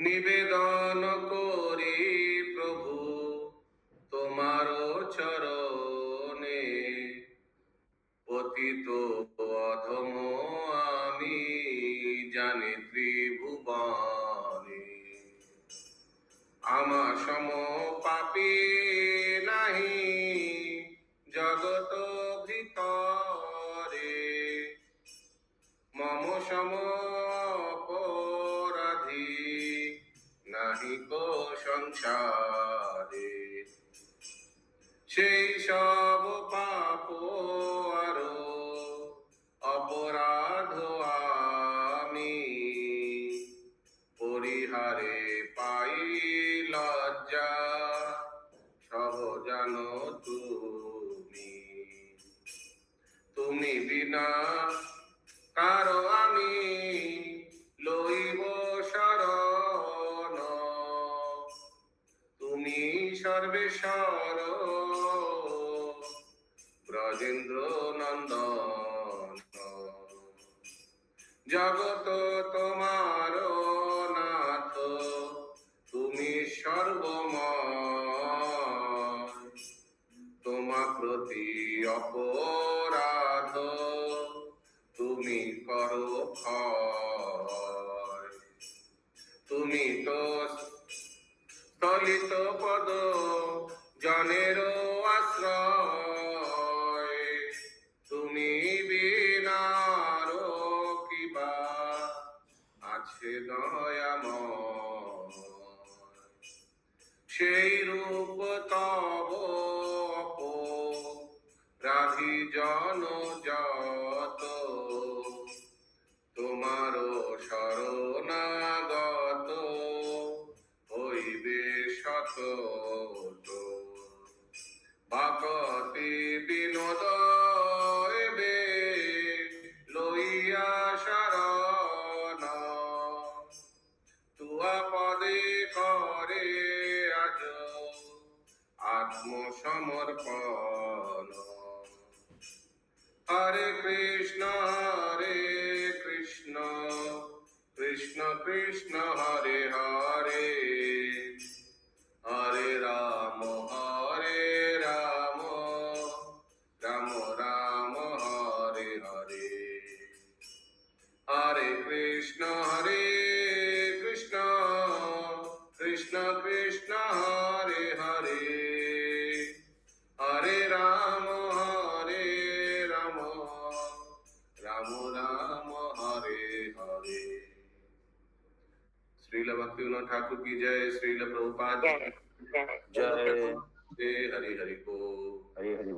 নিবেদন করি প্রভু তোমার চরণে। পতিত অধম আমি জানি ত্রিভুবনে। আমা সম পাপি নাহি জগত ভিতরে। মম সম সংসারে। সেই সব পাপ আরও অপরাধ আমি পরিহারে পাই লজ্জা সব জানো তুমি। তুমি বিনা, কারও আমি সর্বেশ্বর ব্রজেন্দ্র জগত তোমার নাথ তুমি প্রতি অপরাধ তুমি করো তুমি তো স্থলিত পদ জনের আশ্রয়, তুমি বিনার কিবা আছে দয়াময়। সেই রূপ তব রাধি জন যত তোমার শরণাগত হইবে শত বাকতি বিনোদ এবে লইয়া শরণ। তুয়া পদে করে আজ আত্মসমর্পণ। হরে কৃষ্ণ হরে কৃষ্ণ কৃষ্ণ কৃষ্ণ, হরে হরে। राम हरे हरे श्रील भक्ति विनोद ठाकुर की जय श्रील प्रभुपाद जय जय हरि हरि को हरि हरि